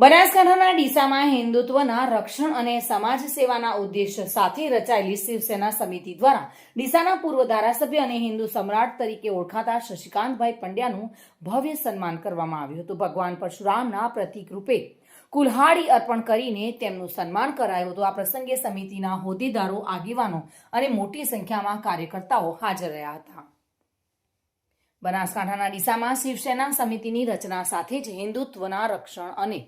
બનાસકાંઠાના ડીસામાં હિન્દુત્વના રક્ષણ અને સમાજ સેવાના ઉદ્દેશ્ય સાથે રચાયેલી શિવસેના સમિતિ દ્વારા ડીસાના પૂર્વ ધારાસભ્ય અને હિન્દુ સમ્રાટ તરીકે ઓળખાતા શશિકાંતભાઈ પંડ્યાનું ભવ્ય સન્માન કરવામાં આવ્યું હતું. ભગવાન પરશુરામના પ્રતિક રૂપે કુલ્હાડી અર્પણ કરીને તેમનું સન્માન કરાયું હતું. આ પ્રસંગે સમિતિના હોદ્દેદારો, આગેવાનો અને મોટી સંખ્યામાં કાર્યકર્તાઓ હાજર રહ્યા હતા. બનાસકાંઠાના ડીસામાં શિવસેના સમિતિની રચના સાથે જ હિન્દુત્વના રક્ષણ અને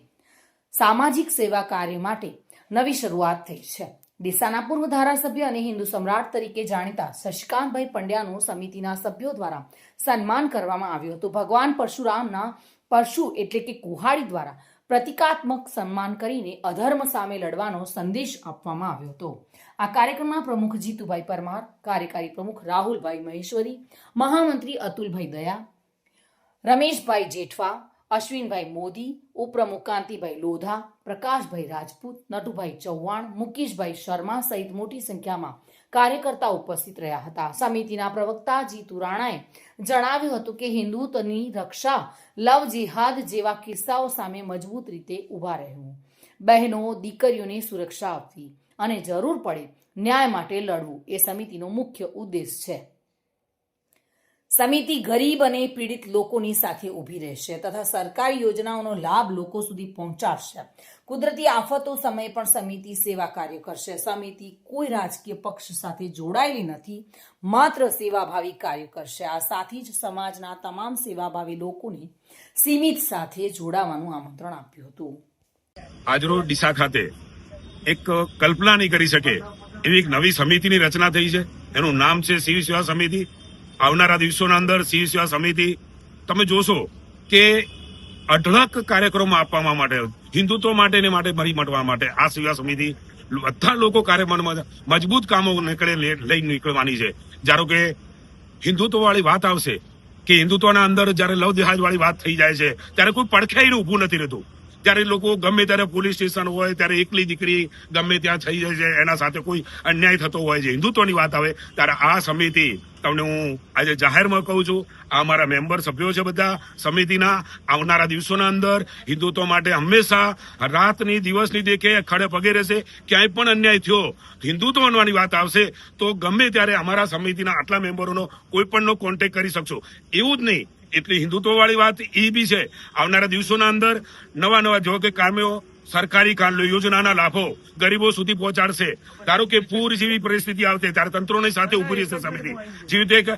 સામાજિક સેવા કાર્ય માટે નવી શરૂઆત થઈ છે. ડીસાના પૂર્વ ધારાસભ્ય અને હિન્દુ સમ્રાટ તરીકે જાણીતા શશિકાંતભાઈ પંડ્યાનું સમિતિના સભ્યો દ્વારા સન્માન કરવામાં આવ્યું હતું. ભગવાન પરશુરામના પરશુ એટલે કે કુહાડી દ્વારા પ્રતિકાત્મક સન્માન કરીને અધર્મ સામે લડવાનો સંદેશ આપવામાં આવ્યો હતો. આ કાર્યક્રમમાં પ્રમુખ જીતુભાઈ પરમાર, કાર્યકારી પ્રમુખ રાહુલભાઈ મહેશ્વરી, મહામંત્રી અતુલભાઈ દયા, રમેશભાઈ જેઠવા અશ્વિનભાઈ મોદી, ઉપપ્રમુખ કાંતિભાઈ લોધા, પ્રકાશભાઈ રાજપૂત, નટુભાઈ ચૌહાણ, મુકેશભાઈ શર્મા સહિત મોટી સંખ્યામાં કાર્યકર્તાઓ ઉપસ્થિત રહ્યા હતા. સમિતિના પ્રવક્તા જીતુ રાણાએ જણાવ્યું હતું કે હિન્દુત્વની રક્ષા લવ જિહાદ જેવા કિસ્સાઓ સામે મજબૂત રીતે ઊભા રહેવું. બહેનો, દીકરીઓને સુરક્ષા આપવી અને જરૂર પડે ન્યાય માટે લડવું એ સમિતિનો મુખ્ય ઉદ્દેશ છે. સમિતિ ગરીબ અને પીડિત લોકોની સાથે ઊભી રહેશે તથા સરકારી યોજનાઓનો લાભ લોકો સુધી પહોંચાડશે. કુદરતી આફતો સમયે પણ સમિતિ સેવા કાર્ય કરશે. સમિતિ કોઈ રાજકીય પક્ષ સાથે જોડાયેલી નથી, માત્ર સેવાભાવી કાર્ય કરશે. આ સાથે જ સમાજના તમામ સેવાભાવી લોકોને સીમિત સાથે જોડાવાનું આમંત્રણ આપ્યું હતું. આજરોજ ડીસા ખાતે એક કલ્પના નહીં કરી શકે એવી એક નવી સમિતિની રચના થઈ છે. એનું નામ છે શિવ સેવા સમિતિ. આવનારા દિવસોના અંદર સિંહ સેવા સમિતિ, તમે જોશો કે અઢળક કાર્યક્રમો આપવા માટે, હિન્દુત્વ માટે ને માટે મરી મટવા માટે આ સેવા સમિતિ બધા લોકો કાર્યક્રમમાં મજબૂત કામો નીકળે લઈ નીકળવાની છે. ધારો કે હિન્દુત્વ વાળી વાત આવશે, કે હિન્દુત્વના અંદર જયારે લવ જહાજ વાળી વાત થઈ જાય છે, ત્યારે કોઈ પડખેઈને ઊભું નથી રહેતું. ત્યારે લોકો ગમે ત્યારે પોલીસ સ્ટેશન હોય, ત્યારે એકલી દીકરી ગમે ત્યાં થઈ જાય છે, એના સાથે કોઈ અન્યાય થતો હોય છે. હિન્દુત્વની વાત આવે, ત્યારે આ સમિતિ, તમને હું આજે જાહેરમાં કહું છું, આ મારા મેમ્બર સભ્યો છે બધા, સમિતિના આવનારા દિવસોના અંદર હિન્દુત્વ માટે હંમેશા રાતની દિવસની દેખે ખડે પગે રહેશે, ક્યાંય પણ અન્યાય થયો, હિન્દુત્વ બનવાની વાત આવશે, તો ગમે ત્યારે અમારા સમિતિના આટલા મેમ્બરોનો કોઈ પણનો કોન્ટેક્ટ કરી શકશો. એવું જ નહીં. એટલી હિન્દુત્વવાળી વાત એ બી છે. આવનારા દિવસોના અંદર નવા નવા જો કે કામ્યો સરકારી યોજનાના લાભો ગરીબો સુધી પહોંચાડશે. ધારો કે પૂર જેવી પરિસ્થિતિ આવશે ત્યારે તંત્રોની સાથે ઊભી રહેશે સમિતિ. જેવી રીતે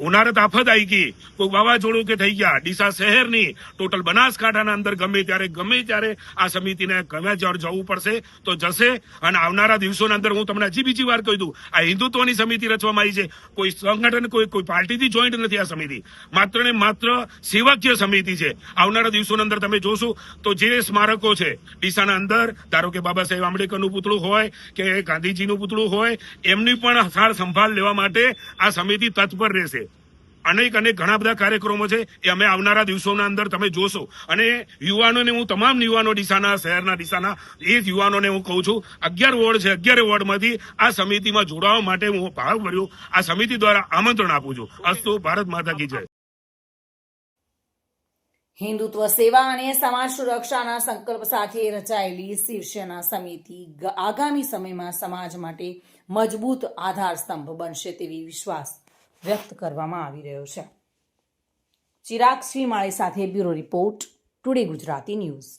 ઉનાળત આફત આવી ગઈ કોઈ વાવાઝોડું કે થઈ ગયા, ડીસા શહેરની ટોટલ બનાસકાંઠાના અંદર ગમે ત્યારે ગમે ત્યારે આ સમિતિને ગમે જ્યારે જવું પડશે તો જશે. અને આવનારા દિવસોના અંદર હું તમને હજી બીજી વાર કહી દઉં, આ હિન્દુત્વની સમિતિ રચવામાં આવી છે. કોઈ સંગઠન, કોઈ કોઈ પાર્ટીથી જોઈન્ટ નથી આ સમિતિ. માત્ર ને માત્ર સેવાકીય સમિતિ છે. આવનારા દિવસોના અંદર તમે જોશો તો જે સ્મારકો છે ડીસાના અંદર, ધારો કે બાબા સાહેબ આંબેડકરનું પૂતળું હોય કે ગાંધીજીનું પૂતળું હોય, એમની પણ સાર સંભાળ લેવા માટે આ સમિતિ તત્પર રહેશે. અનેક અનેક ઘણા બધા કાર્યક્રમો છે, એ અમે આવનારા દિવસોના અંદર તમે જોશો. અને યુવાનોને હું તમામ યુવાનો ડીસાના, શહેરના ડીસાના, એ જ યુવાનોને હું કહું છું, અગિયાર વોર્ડ છે, અગિયાર વોર્ડમાંથી આ સમિતિમાં જોડાવા માટે હું ભાવ ભર્યો. આ સમિતિ દ્વારા આમંત્રણ આપું છું. અસ્તુ ભારત માતા કી જય. હિન્દુત્વ સેવા અને સમાજ સુરક્ષાના સંકલ્પ સાથે રચાયેલી શિવસેના સમિતિ આગામી સમયમાં સમાજ માટે મજબૂત આધાર સ્તંભ બનશે તેવી વિશ્વાસ વ્યક્ત કરવામાં આવી રહ્યો છે. ચિરાગ શ્રીમાળી સાથે bureau report, today Gujarati news.